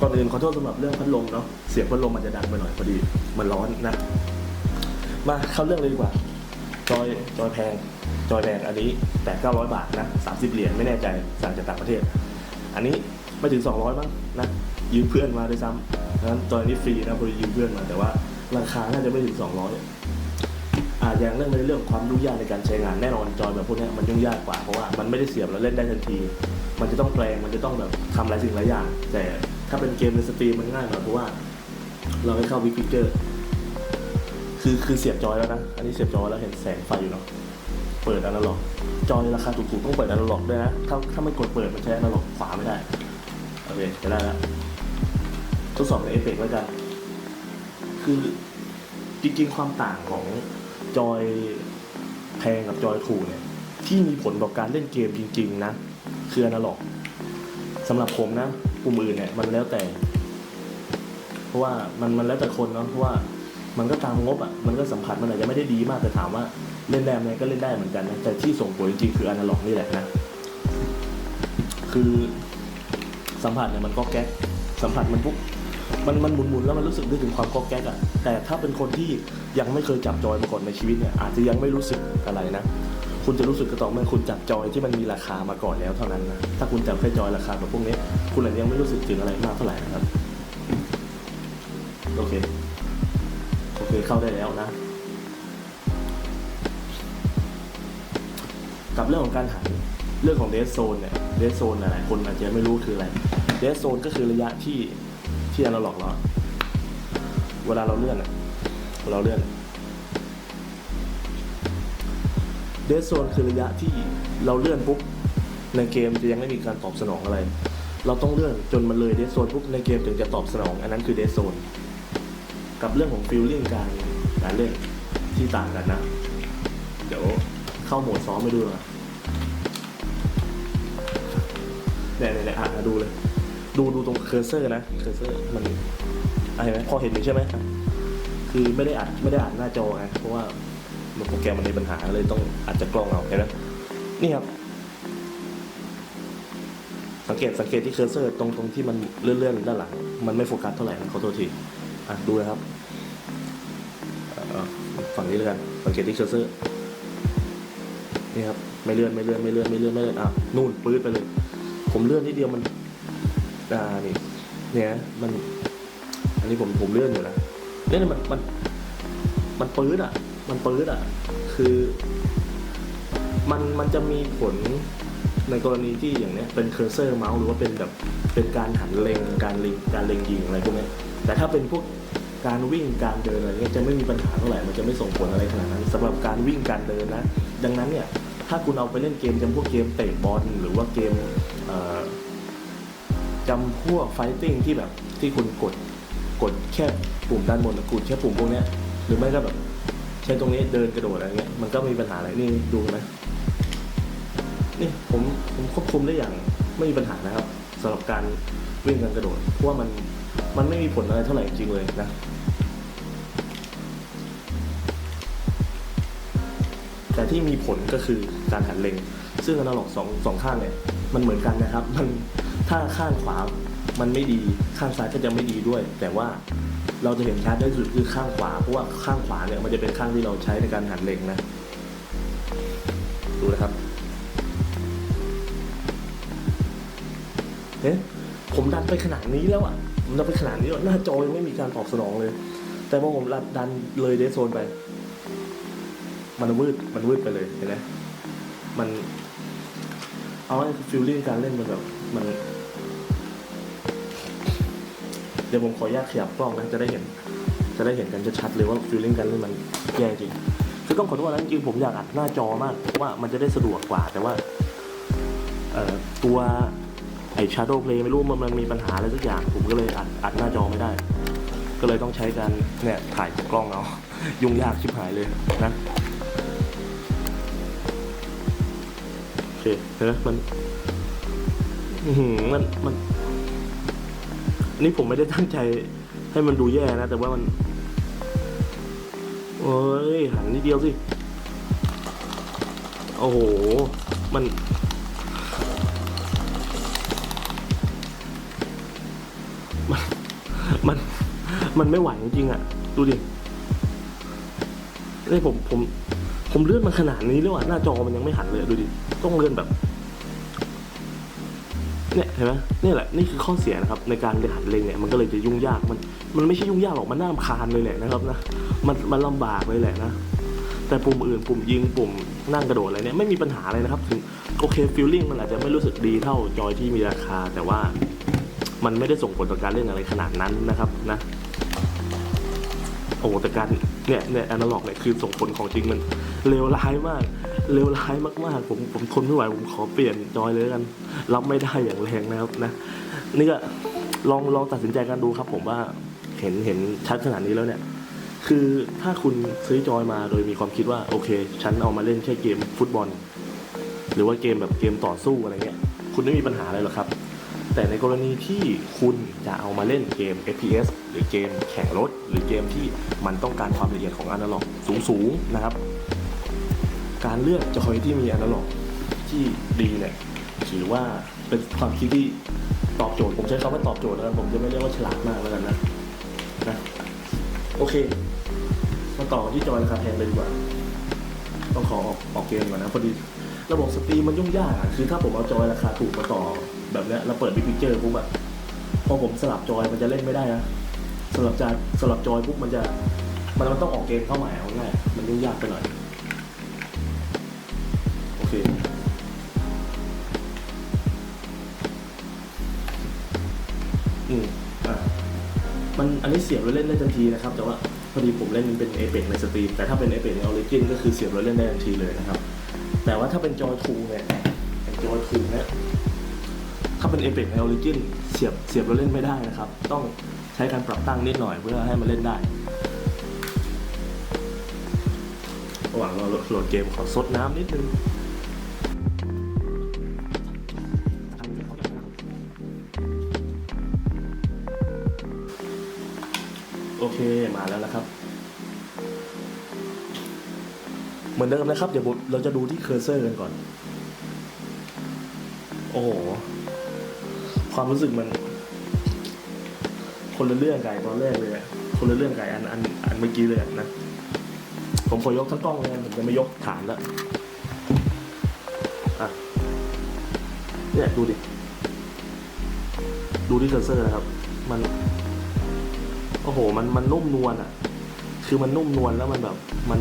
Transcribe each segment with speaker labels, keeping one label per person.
Speaker 1: ก่อนอื่นขอโทษสำหรับเรื่องพัดลมเนาะเสียงพัดลมมันจะดังไปหน่อยพอดี มันร้อนนะ มาเข้าเรื่องเลยดีกว่า จอยจอยแพง จอยแพงอันนี้แปดเก้าร้อยบาทนะสามสิบเหรียญไม่แน่ใจสั่งจากต่างประเทศ อันนี้ไม่ถึงสองร้อยมั้งนะยืมเพื่อนมาด้วยซ้ำนั้นจอยนี้ฟรีนะพอดียืมเพื่อนมาแต่ว่าราคาน่าจะไม่ถึงสองร้อยอาอย่างเรื่องในเรื่องความยุ่งยากในการใช้งานแน่นอนจอยแบบพวกนี้มันยุ่งยากกว่าเพราะว่ามันไม่ได้เสียบแล้วเล่นได้ทันที มันจะต้องแปลงมันจะต้องแบบทำหลายสิ่งหลายอย่าง แต่ถ้าเป็นเกมในสตรีมมันง่ายกว่าเพราะว่า เราให้เข้าวิกิเจอร์คือคือเสียบจอยแล้วนะ อันนี้เสียบจอยแล้วเห็นแสงไฟอยู่เนาะเปิดอนาล็อก จอยราคาถูกๆต้องเปิดอนาล็อกด้วยนะ ถ้าถ้าไม่กดเปิดมันใช้อนาล็อกขวาไม่ได้ โอเคจะได้แล้วทดสอบในเอฟเฟกต์แล้วกัน คือจริงๆความต่างของจอยแพงกับจอยถูกเนี่ยที่มีผลต่อการเล่นเกมจริง ๆ นะ คืออนาล็อกสำหรับผมนะปุ่มอื่นเนี่ยมันแล้วแต่ เพราะว่ามันมันแล้วแต่คนเนาะเพราะว่ามันก็ตามงบอะมันก็สัมผัสมันอาจจะไม่ได้ดีมากแต่ถามว่าเล่นได้ไหมก็เล่นได้เหมือนกันนะแต่ที่ส่งผลจริงๆคืออนาล็อกนี่แหละนะคือสัมผัสเนี่ยมันก็แก๊กสัมผัสมันปุ๊บมันมันหมุนๆแล้วมันรู้สึกได้ถึงความก็แก๊กอะแต่ถ้าเป็นคนที่ยังไม่เคยจับจอยมาก่อนในชีวิตเนี่ยอาจจะยังไม่รู้สึกอะไรนะ คุณจะรู้สึกก็ต่อเมื่อคุณจับจอยที่มันมีราคามาก่อนแล้วเท่านั้นนะ ถ้าคุณจับแค่จอยราคาแบบพวกนี้ คุณอาจจะยังไม่รู้สึกถึงอะไรมากเท่าไหร่นะครับ โอเค โอเคเข้าได้แล้วนะ กับเรื่องของการหันเรื่องของเดสโซนเนี่ย เดสโซนหลายๆคนอาจจะไม่รู้คืออะไร เดสโซนก็คือระยะที่ที่อนาหลอกเราเวลาเราเลื่อนอะเราเลื่อน เดสโซนคือระยะที่เราเลื่อนปุ๊บในเกมจะยังไม่มีการตอบสนองอะไร เราต้องเลื่อนจนมันเลยเดสโซนปุ๊บในเกมถึงจะตอบสนอง อันนั้นคือเดสโซนกับเรื่องของฟิลลิ่งการการเล่นที่ต่างกันนะ เดี๋ยวเข้าโหมดซ้อมไปดูนะเนี่ยเนี่ยเนี่ยอะดูเลย ดูดูตรงเคอร์เซอร์นะเคอร์เซอร์มันอะไรไหมพอเห็นอยู่ใช่ไหมคือไม่ได้อัดไม่ได้อัดหน้าจอไงเพราะว่า โปรแกรมมันมีปัญหาเลยต้องอาจจะกล้องเอาเห็นไหมนี่ครับ สังเกตสังเกตที่เคอร์เซอร์ตรงตรงที่มันเลื่อนๆด้านหลัง มันไม่โฟกัสเท่าไหร่นะขอโทษทีอะดูนะครับฝั่งนี้เลยกันสังเกตที่เคอร์เซอร์นี่ครับไม่เลื่อนไม่เลื่อนไม่เลื่อนไม่เลื่อนไม่เลื่อนอะนู่นปื๊ดไปเลย ผมเลื่อนนิดเดียวมันอ่านี่เนี่ยมัน อันนี้ผมผมเลื่อนอยู่นะเนี่ยมันมัน มันปื๊ดอะ มันปื๊ดอะ คือมันมันจะมีผลในกรณีที่อย่างเนี้ยเป็นเคอร์เซอร์เมาส์หรือว่าเป็นแบบเป็นการหันเล็งการเล็งการเล็งยิงอะไรพวกนี้แต่ถ้าเป็นพวกการวิ่งการเดินอะไรเงี้ยจะไม่มีปัญหาเท่าไหร่มันจะไม่ส่งผลอะไรขนาดนั้นสำหรับการวิ่งการเดินนะ ดังนั้นเนี่ยถ้าคุณเอาไปเล่นเกมจำพวกเกมเตะบอลหรือว่าเกมเจำพวกไฟติ้งที่แบบที่คุณกดกดแค่ปุ่มด้านบนกดแค่ปุ่มพวกนี้หรือไม่ก็แบบ ใช้ตรงนี้เดินกระโดดอะไรเงี้ยมันก็มีปัญหาอะไรนี่ดูไหมนี่ผมผมควบคุมได้อย่างไม่มีปัญหานะครับสำหรับการวิ่งการกระโดดเพราะว่ามันมันไม่มีผลอะไรเท่าไหร่จริงเลยนะแต่ที่มีผลก็คือการหันเลงซึ่งอนาล็อกสองสองข้างเนี่ยมันเหมือนกันนะครับ มันถ้าข้างขวามันไม่ดีข้างซ้ายก็จะไม่ดีด้วย แต่ว่า เราจะเห็นชัดได้สุดคือข้างขวา เพราะว่าข้างขวาเนี่ยมันจะเป็นข้างที่เราใช้ในการหันเล็งนะ ดูนะครับ เอ๊ะผมดันไปขนาดนี้แล้วอะ ผมดันไปขนาดนี้แล้วหน้าจอยังไม่มีการตอบสนองเลย แต่พอผมดันเลยเดซโซนไป มันวืด มันวืดไปเลย เห็นไหมมัน เอาให้ฟิลลิ่งการเล่นมันแบบ มัน เดี๋ยวผมขออนุญาตขยับกล้องนะจะได้เห็น จะได้เห็นกันชัดๆเลยว่าฟิลลิ่งการเล่มันแย่จริงคือต้องขอโทษนะจริงผมอยากอัดหน้าจอมากเพราะว่ามันจะได้สะดวกกว่า แต่ว่าเอ่อตัวไอ้ Shadow Play ไม่รู้มันมันมีปัญหาอะไรสักอย่าง ผมก็เลยอัดอัดหน้าจอไม่ได้ ก็เลยต้องใช้การเนี่ยถ่ายจากกล้องเอายุ่งยากชิบหายเลยนะโอเคเห็นไหมมันอื้อหือมัน มันนี่ผมไม่ได้ตั้งใจให้มันดูแย่นะ แต่ว่ามัน โอ้ยหันนิดเดียวสิ โอ้โห มัน มันมันมันไม่ไหวจริงๆอะ ดูดินี่ผมผม ผมเลื่อนมันขนาดนี้แล้วอะหน้าจอมันยังไม่หันเลยดูดิ ต้องเลื่อนแบบ เนี่ยเห็นไหมนี่แหละนี่คือข้อเสียนะครับในการหัดเล็งเนี่ยมันก็เลยจะยุ่งยากมันมันไม่ใช่ยุ่งยากหรอกมันน่ารำคาญเลยแหละนะครับนะมันมันลำบากเลยแหละนะแต่ปุ่มอื่นปุ่มยิงปุ่มนั่งกระโดดอะไรเนี่ยไม่มีปัญหาเลยนะครับถึงโอเคฟิลลิ่งมันอาจจะไม่รู้สึกดีเท่าจอยที่มีราคา แต่ว่ามันไม่ได้ส่งผลต่อการเล่นอะไรขนาดนั้นนะครับนะ โอ้แต่การเนี่ยเนี่ยแอนาล็อกเนี่ยคือส่งผลของจริงมันเลวร้ายมากเลวร้ายมากๆ ผมผมทนไม่ไหวผมขอเปลี่ยนจอยเลยกัน รับไม่ได้อย่างแรงนะครับนะ นี่ก็ลองลองตัดสินใจกันดูครับ ผมว่าเห็นเห็นชัดขนาดนี้แล้วเนี่ยคือถ้าคุณซื้อจอยมาโดยมีความคิดว่า โอเค ฉันเอามาเล่นแค่เกมฟุตบอล หรือว่าเกมแบบเกมต่อสู้อะไรเงี้ย คุณไม่มีปัญหาอะไรหรอกครับ แต่ในกรณีที่คุณจะเอามาเล่นเกม FPS หรือเกมแข่งรถ หรือเกมที่มันต้องการความละเอียดของอนาล็อกสูงๆนะครับ การเลือกจอยที่มีอนาล็อกที่ดีเนี่ยถือว่าเป็นความคิดที่ตอบโจทย์ ผมใช้คำว่าตอบโจทย์แล้วกันผมจะไม่เรียกว่าฉลาดมากแล้วกันนะนะโอเคมาต่อที่จอยราคาแพงเลยดีกว่า ต้องขอออกออกเกมก่อนนะพอดีระบบสตรีมมันยุ่งยากคือถ้าผมเอาจอยราคาถูกมาต่อ แบบนี้ยแล้วเปิดบิ๊กพิเจอร์ปุ๊บอะพอผมสลับจอยมันจะเล่นไม่ได้นะสลับจอยสลับจอยปุ๊บมันจะมันมันต้องออกเกมเข้าใหม่เอาง่ายมันยุ่งยากไปหน่อยโอเคอืมอ่ามันอันนี้เสียบแล้วเล่นได้ทันทีนะครับ แต่ว่าพอดีผมเล่นเป็นเอเปกในสตรีมแต่ถ้าเป็นเอเปกในออริจินก็คือเสียบแล้วเล่นได้ทันทีเลยนะครับ แต่ว่าถ้าเป็นจอยทูเนี่ยเป็นจอยทูเนี่ย ถ้าเป็นเอเปกในออริจินเสียบเสียบแล้วเล่นไม่ได้นะครับ ต้องใช้การปรับตั้งนิดหน่อยเพื่อให้มันเล่นได้ระหว่างเราโหลดเกมขอซดน้ำนิดนึงโอเคมาแล้วนะครับ เหมือนเดิมนะครับ เดี๋ยวเราจะดูที่เคอร์เซอร์กันก่อน โอ้โห ความรู้สึกมัน คนละเรื่องไก่ตอนแรกเลยอะคนละเรื่องไก่อันอันอันเมื่อกี้เลยนะ ผมขอยกทั้งกล้องเลยผมจะไม่ยกฐานแล้วอะเนี่ยดูดิ ดูที่เคอร์เซอร์นะครับ มันโอ้โห มันมันนุ่มนวลอะ คือมันนุ่มนวลแล้วมันแบบ มัน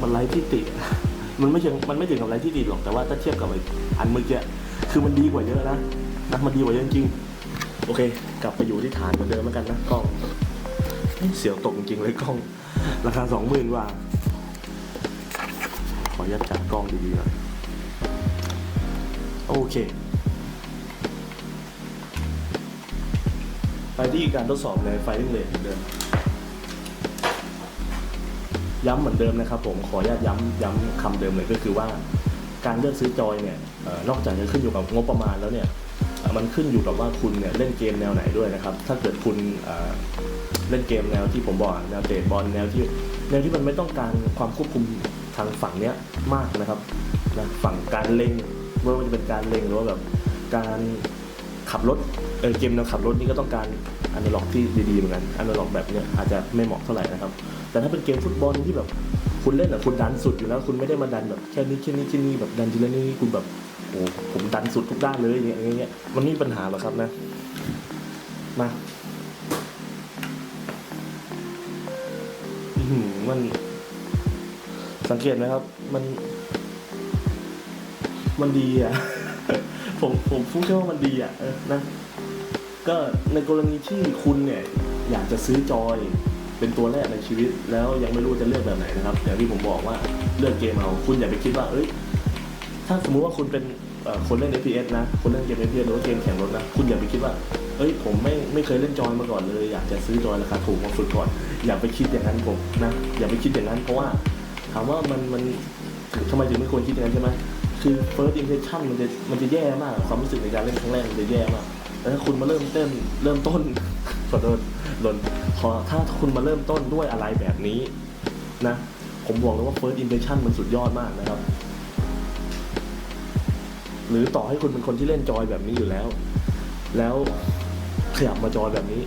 Speaker 1: มันไร้ที่ติ มันไม่เชิงมันไม่ถึงกับไร้ที่ติหรอก แต่ว่าถ้าเทียบกับไอ้อันเมื่อกี้ คือมันดีกว่าเยอะนะนะมันดีกว่าเยอะจริงโอเค กลับไปอยู่ที่ฐานเหมือนเดิมแล้วกันนะกล้องเสียวตกจริงเลยกล้อง ราคาสองหมื่นกว่า ขออนุญาตจัดกล้องดีๆหน่อยโอเค ไปที่การทดสอบในไฟลิ่งเลนเหมือนเดิม ย้ำเหมือนเดิมนะครับผมขออนุญาตย้ำย้ำคำเดิมเลยก็คือว่า การเลือกซื้อจอยเนี่ย นอกจากจะขึ้นอยู่กับงบประมาณแล้วเนี่ยมันขึ้นอยู่กับว่าคุณเนี่ยเล่นเกมแนวไหนด้วยนะครับ ถ้าเกิดคุณเอ่อเล่นเกมแนวที่ผมบอกแนวเตะบอลแนวที่แนวที่มันไม่ต้องการความควบคุมทางฝั่งเนี้ยมากนะครับนะฝั่งการเล็งไม่ว่าจะเป็นการเล็งหรือว่าแบบการขับรถเออเกมแนวขับรถนี่ก็ต้องการอนาล็อกที่ดีๆเหมือนกันอนาล็อกแบบเนี้ยอาจจะไม่เหมาะเท่าไหร่นะครับ แต่ถ้าเป็นเกมฟุตบอลที่แบบ คุณเล่นอะคุณดันสุดอยู่แล้วคุณไม่ได้มาดันแบบแค่นี้แค่นี้แค่นี้แบบดันทีละนี้คุณแบบโอ้ผมดันสุดทุกด้านเลยอย่างเงี้ยมันไม่มีปัญหาหรอกครับนะมาอืมันสังเกตไหมครับ มัน มันดีอะ ผมผมพูดแค่ว่ามันดีอะนะ ก็ในกรณีที่คุณเนี่ย อยากจะซื้อจอย เป็นตัวแรกในชีวิต แล้วยังไม่รู้จะเลือกแบบไหนนะครับอย่างที่ผมบอกว่าเลือกเกมเอาคุณอย่าไปคิดว่าเอ้ยถ้าสมมุติว่าคุณเป็นคนเล่น FPS นะ คนเล่นเกม FPS หรือว่าเกมแข่งรถนะ คุณอย่าไปคิดว่า เอ้ย ผมไม่ไม่เคยเล่นจอยมาก่อนเลย อยากจะซื้อจอยราคาถูกมาฝึกก่อน อย่าไปคิดอย่างนั้นผมนะ อย่าไปคิดอย่างนั้น เพราะว่าถามว่ามันมันทำไมถึงไม่ควรคิดอย่างนั้นใช่ไหมคือ first impression มันจะมันจะแย่มาก ความรู้สึกในการเล่นครั้งแรกมันจะแย่มากแต่ถ้าคุณมาเริ่มเต้นเริ่มต้น ขอโทษหล่นพอถ้าคุณมาเริ่มต้นด้วยอะไรแบบนี้นะ ผมบอกเลยว่า first impression มันสุดยอดมากนะครับ หรือต่อให้คุณเป็นคนที่เล่นจอยแบบนี้อยู่แล้ว แล้วขยับมาจอยแบบนี้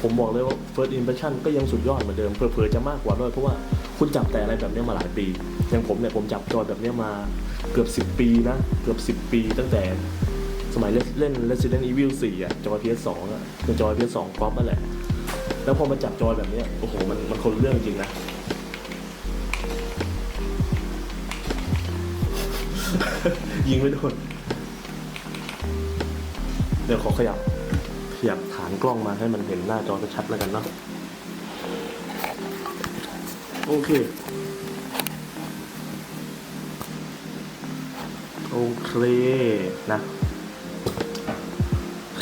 Speaker 1: ผมบอกเลยว่า first impression ก็ยังสุดยอดเหมือนเดิมเผลอๆจะมากกว่าด้วยเพราะว่าคุณจับแต่อะไรแบบนี้มาหลายปี อย่างผมเนี่ยผมจับจอยแบบนี้มาเกือบ 10 ปีนะ เกือบ 10 ปีตั้งแต่ สมัยเล่นเล่น Resident Evil 4อะจอย PS2 อะเป็นจอย PS2 ก๊อปนั่นแหละ แล้วพอมาจับจอยแบบเนี้ยโอ้โห มันมันคนเรื่องจริงนะ ยิงไม่โดน เดี๋ยวขอขยับ ขยับฐานกล้องมาให้มันเห็นหน้าจอชัดๆแล้วกันเนาะโอเค โอเคนะ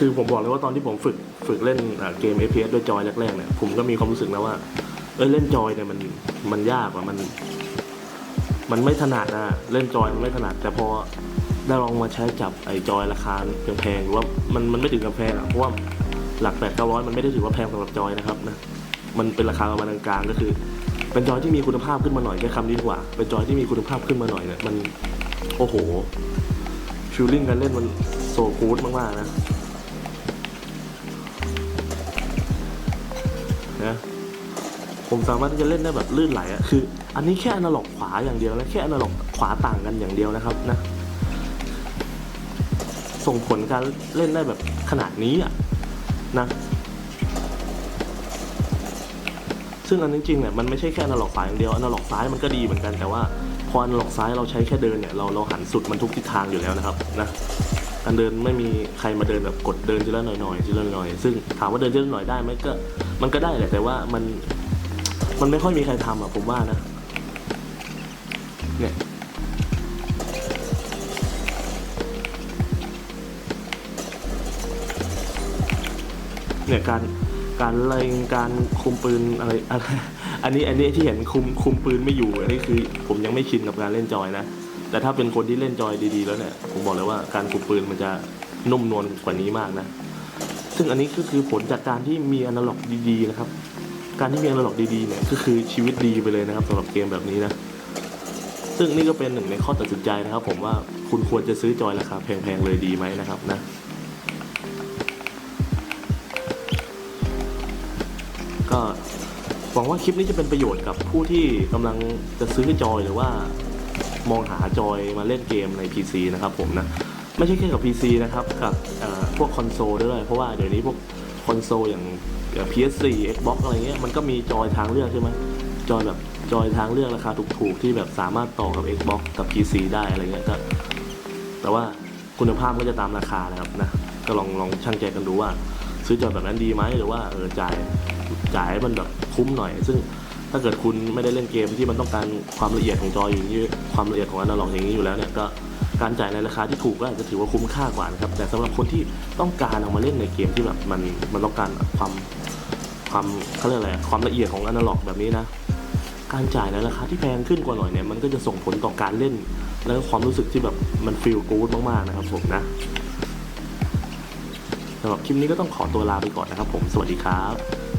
Speaker 1: คือผมบอกเลยว่าตอนที่ผมฝึกฝึกเล่นเกม FPS ด้วยจอยแรกๆเนี่ยผมก็มีความรู้สึกนะว่า เอ้ยเล่นจอยเนี่ยมันมันยากอะมัน มันไม่ถนัดอะเล่นจอยมันไม่ถนัด แต่พอได้ลองมาใช้จับไอ้จอยราคาแพงๆหรือว่ามันมันไม่ถึงกับแพงอะเพราะว่าหลักแปดเก้าร้อยมันไม่ได้ถือว่าแพงสำหรับจอยนะครับนะมันเป็นราคาประมาณกลางก็คือ เป็นจอยที่มีคุณภาพขึ้นมาหน่อยแค่คำนี้ดีกว่า เป็นจอยที่มีคุณภาพขึ้นมาหน่อยเนี่ยมันโอ้โหฟิลลิ่งการเล่นมันโซกูดมากๆนะ ผมสามารถที่จะเล่นได้แบบลื่นไหลอะคือ อันนี้แค่อนาล็อกขวาอย่างเดียวนะแค่อนาล็อกขวาต่างกันอย่างเดียวนะครับนะ ส่งผลการเล่นได้แบบขนาดนี้อะนะ ซึ่งอันจริงๆเนี่ยมันไม่ใช่แค่อนาล็อกขวาอย่างเดียวอนาล็อกซ้ายมันก็ดีเหมือนกันแต่ว่าพออนาล็อกซ้ายเราใช้แค่เดินเนี่ยเราเราหันสุดมันทุกทิศทางอยู่แล้วนะครับนะการเดินไม่มีใครมาเดินแบบกดเดินทีละหน่อยๆทีละหน่อยซึ่งถามว่าเดินทีละหน่อยได้ไหมก็ มันก็ได้แหละแต่ว่ามัน มันไม่ค่อยมีใครทำอะผมว่านะ เนี่ย เนี่ยการการเล็งการคุมปืนอะไรอะไร อันนี้อันนี้ที่เห็นคุมคุมปืนไม่อยู่อันนี้คือ ผมยังไม่ชินกับการเล่นจอยนะ แต่ถ้าเป็นคนที่เล่นจอยดีๆ แล้วเนี่ย ผมบอกเลยว่าการคุมปืนมันจะนุ่มนวลกว่านี้มากนะ ซึ่งอันนี้ก็คือผลจากการที่มีอนาล็อกดีๆนะครับ การที่มีอนาล็อกดีๆเนี่ยก็คือชีวิตดีไปเลยนะครับสำหรับเกมแบบนี้นะ ซึ่งนี่ก็เป็นหนึ่งในข้อตัดสินใจนะครับ ผมว่าคุณควรจะซื้อจอยราคาแพงๆเลยดีไหมนะครับนะก็หวังว่าคลิปนี้จะเป็นประโยชน์กับผู้ที่กำลังจะซื้อจอยหรือว่ามองหาจอยมาเล่นเกมใน PC นะครับผมนะ ไม่ใช่แค่กับ PC นะครับ กับพวกคอนโซลด้วยเพราะว่าเดี๋ยวนี้พวกคอนโซลอย่าง PS4 Xbox อะไรเงี้ยมันก็มีจอยทางเลือกใช่ไหมจอยแบบจอยทางเลือกราคาถูกๆที่แบบสามารถต่อกับ Xbox กับ PC ได้อะไรเงี้ยก็แต่ว่าคุณภาพก็จะตามราคานะครับนะก็ลองลองชั่งใจกันดูว่า ซื้อจอยแบบนั้นดีไหมหรือว่าเออจ่ายจ่ายให้มันแบบคุ้มหน่อย ซึ่งถ้าเกิดคุณไม่ได้เล่นเกมที่มันต้องการความละเอียดของจอยอย่างนี้ความละเอียดของอนาล็อกอย่างนี้อยู่แล้วเนี่ยก็ การจ่ายในราคาที่ถูกก็อาจจะถือว่าคุ้มค่ากว่านะครับ แต่สำหรับคนที่ต้องการเอามาเล่นในเกมที่แบบมันมันต้องการความความเขาเรียกอะไรความละเอียดของอนาล็อกแบบนี้นะการจ่ายในราคาที่แพงขึ้นกว่าหน่อยเนี่ยมันก็จะส่งผลต่อการเล่น แล้วก็ความรู้สึกที่แบบมันฟีลกู๊ดมากๆนะครับผมนะสำหรับคลิปนี้ก็ต้องขอตัวลาไปก่อนนะครับผมสวัสดีครับ